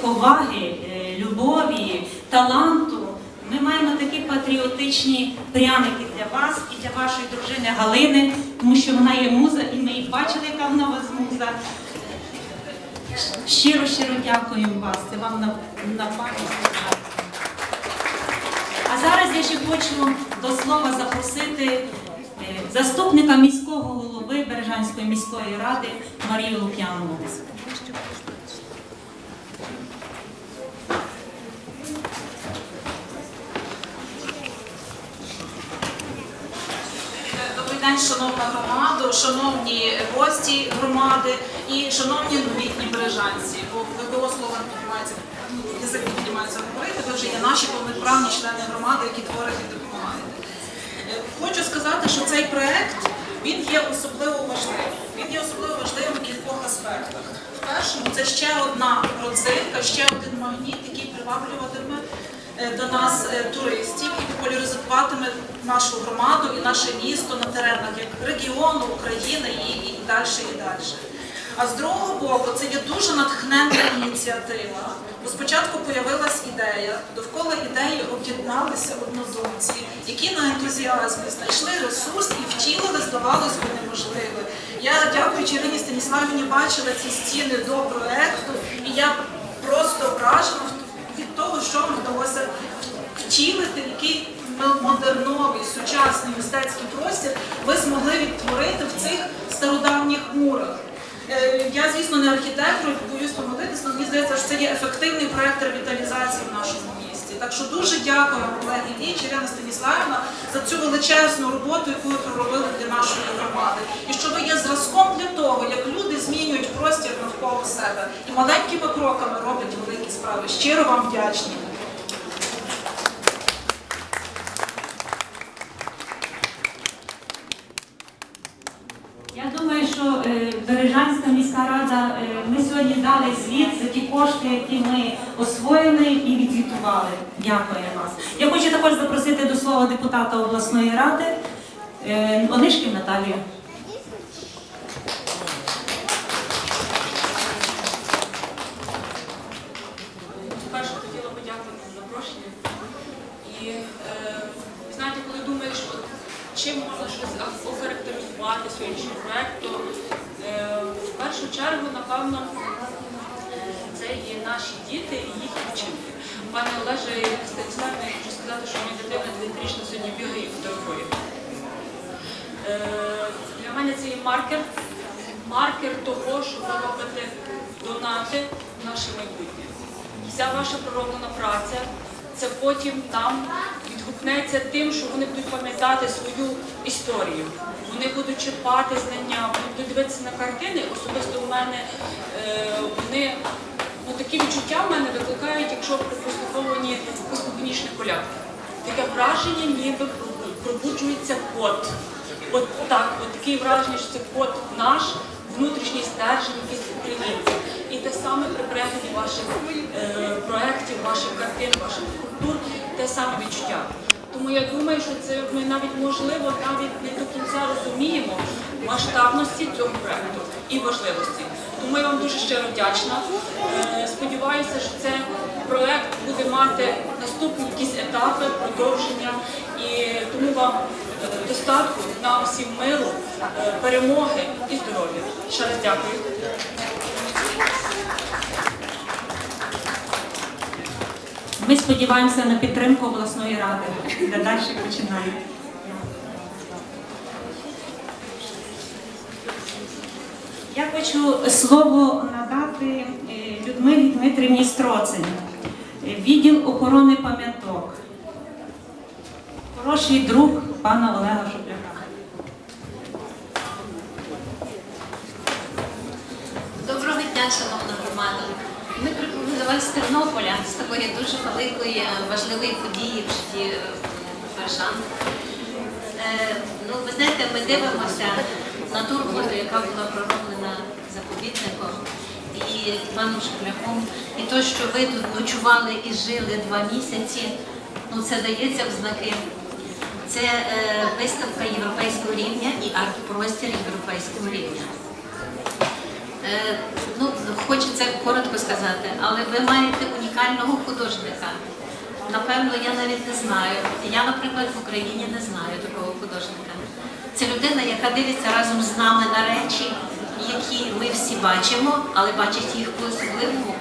поваги, е, любові, таланту. Ми маємо такі патріотичні пряники для вас і для вашої дружини Галини, тому що вона є муза, і ми її бачили, яка вона у вас муза. Щиро, щиро дякуємо вас. Це вам на, на пам'ять. А зараз я ще хочу до слова запросити е, заступника міського голови Бережанської міської ради Марію Лук'янову. День, шановна громада, шановні гості громади і шановні новітні бережанці. Бо ВПО слово не піднімається, язик піднімається говорити, ви вже є наші повноправні члени громади, які творять і допомагаєте. Е, Хочу сказати, що цей проект він є особливо важливим. Він є особливо важливим в кількох аспектах. В першому це ще одна родзинка, ще один магніт, який приваблюватиме до нас е, туристів і популяризуватиме нашу громаду і наше місто на теренах як регіону, України і, і далі, і далі. А з другого боку, це є дуже натхненна ініціатива. Бо спочатку появилась ідея, довкола ідеї об'єдналися однодумці, які на ентузіазмі знайшли ресурс і втілили, здавалось би, неможливе. Я, дякуючи Ірині Станіславівні, бачила ці стіни до проекту, і я просто вражена від того, що вдалося втілити, який модерновий, сучасний мистецький простір ви змогли відтворити в цих стародавніх мурах. Е, Я, звісно, не архітектор, боюсь помилитися, але мені здається, що це є ефективний проєкт ревіталізації в нашому місті. Так що дуже дякую колеги Ліч, Ірина Станіславівна, за цю величезну роботу, яку ви проробили для нашої громади. І що ви є зразком для того, як люди змінюють простір навколо себе і маленькими кроками роблять великі справи. Щиро вам вдячні. Е, Бережанська міська рада, е, ми сьогодні дали звіт за ті кошти, які ми освоїли і відзвітували. Дякую вас. Я хочу також запросити до слова депутата обласної ради е, Онишків Наталію. Хотіла подякувати за запрошення. І е, знаєте, коли думаєш, чим можна щось охарактеризувати сьогоднішній проект, то е, в першу чергу, напевно, це є наші діти і їхні вчинки. Пане Олеже Станіславівна, я хочу сказати, що моя дитина дев'ятирічна сьогодні бігає і фотографує. Е, Для мене це є маркер, маркер того, що ви робите донати в наше майбутнє. Вся ваша пророблена праця, це потім там відгукнеться тим, що вони будуть пам'ятати свою історію. Вони будуть черпати знання, будуть дивитися на картини. Особисто у мене е, вони ну, такі відчуття в мене викликають, якщо при прослуховуванні космогонічних колядки. Таке враження, ніби пробуджується код. От так, от таке враження, що це код наш, внутрішній стержень, якийсь українців. І те саме при перегляді ваших е, проєктів, ваших картин, ваших культур, те саме відчуття. Тому я думаю, що це ми навіть можливо навіть не до кінця розуміємо масштабності цього проєкту і важливості. Тому я вам дуже щиро вдячна. Е, Сподіваюся, що цей проєкт буде мати наступні якісь етапи, продовження. І тому вам е, достатку, нам всім миру, е, перемоги і здоров'я. Ще раз дякую. Ми сподіваємося на підтримку обласної ради, де далі починаємо. Я хочу слово надати е, Людмилі Дмитрівні Строцин, е, відділ охорони пам'яток. Хороший друг пана Олега Шупляка. Доброго дня, шановна громада. Ми прибули до вас з Тернополя з такої дуже великої важливої події в житті е, Бережан. Е, Ну, ви знаєте, ми дивимося на ту роботу, яка була пророблена заповідником і паном Шепляком. І те, що ви тут ночували і жили два місяці, ну це дається в знаки. Це е, виставка європейського рівня і арт-простір європейського рівня. Е, ну, хочеться коротко сказати, але ви маєте унікального художника. Напевно, я навіть не знаю. Я, наприклад, в Україні не знаю такого художника. Це людина, яка дивиться разом з нами на речі, які ми всі бачимо, але бачить їх по-особливому.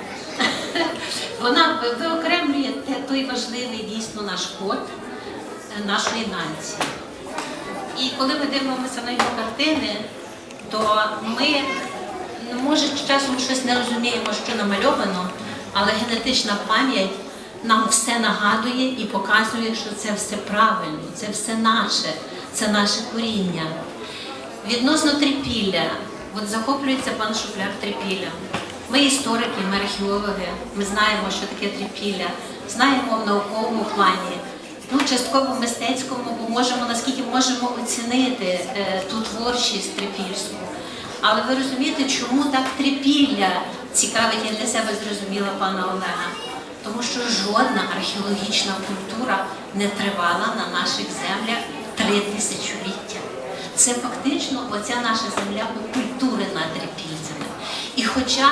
Вона виокремлює той важливий дійсно наш код е, нашої нації. І коли ми дивимося на його картини, то ми може часом щось не розуміємо, що намальовано, але генетична пам'ять нам все нагадує і показує, що це все правильно, це все наше, це наше коріння. Відносно трипілля, от захоплюється пан Шуфляк трипіллям. Ми історики, ми археологи, ми знаємо, що таке трипілля, знаємо в науковому плані, ну частково мистецькому, бо можемо наскільки можемо оцінити е, ту творчість трипільську. Але ви розумієте, чому так трипілля цікавить, я для себе зрозуміла пана Олега. Тому що жодна археологічна культура не тривала на наших землях три тисячоліття. Це фактично оця наша земля окультурена трипільцями. І хоча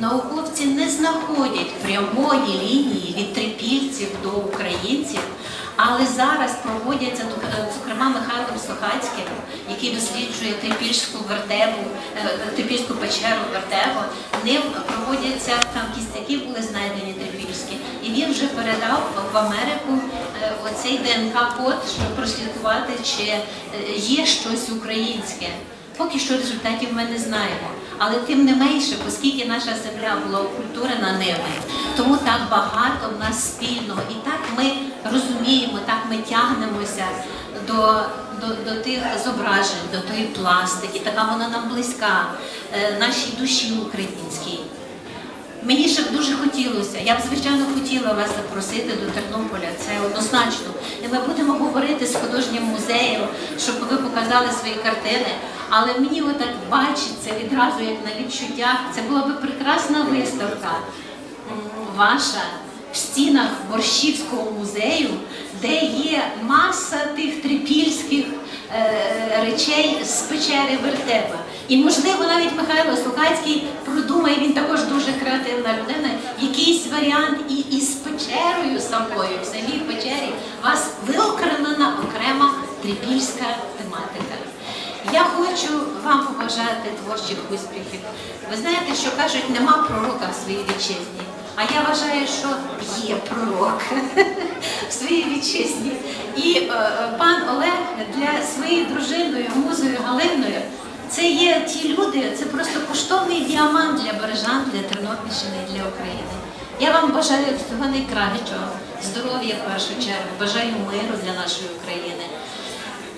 науковці не знаходять прямої лінії від трипільців до українців, але зараз проводяться, е, зокрема Михайлом Сохацьким, який досліджує трипільську вертебу, е, трипільську печеру вертебу, ним проводяться там кістяки були знайдені трипільські, і він вже передав в Америку е, оцей ДНК-код, щоб прослідкувати, чи е, є щось українське. Поки що результатів ми не знаємо. Але тим не менше, оскільки наша земля була окультурена ними, тому так багато в нас спільного. І так ми розуміємо, так ми тягнемося до, до, до тих зображень, до тої пластики, така вона нам близька, е, нашій душі українській. Мені ще дуже хотілося, я б звичайно хотіла вас запросити до Тернополя, це однозначно. І ми будемо говорити з художнім музеєм, щоб ви показали свої картини. Але мені отак бачиться відразу, як на відчуттях, це була би прекрасна виставка ваша в стінах Борщівського музею, де є маса тих трипільських е, речей з печери Вертепа. І, можливо, навіть Михайло Сухацький продумає, він також дуже креативна людина, якийсь варіант і із печерою самою, в самій печері, у вас виокремлена окрема трипільська тематика. Я хочу вам побажати творчих успіхів. Ви знаєте, що кажуть, нема пророка в своїй вітчизні. А я вважаю, що є пророк в своїй вітчизні. І е, е, пан Олег для своєю дружиною, музою Галиною, це є ті люди, це просто коштовний діамант для Бережан, для Тернопільщини, для України. Я вам бажаю всього найкращого, здоров'я в першу чергу, бажаю миру для нашої України.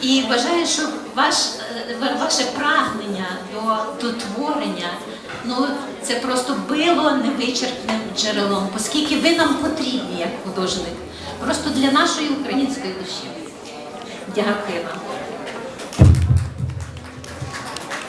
І бажаю, щоб ваш, ва- ваше прагнення до, до творення, ну це просто било невичерпним джерелом, оскільки ви нам потрібні як художник, просто для нашої української душі. Дякую вам.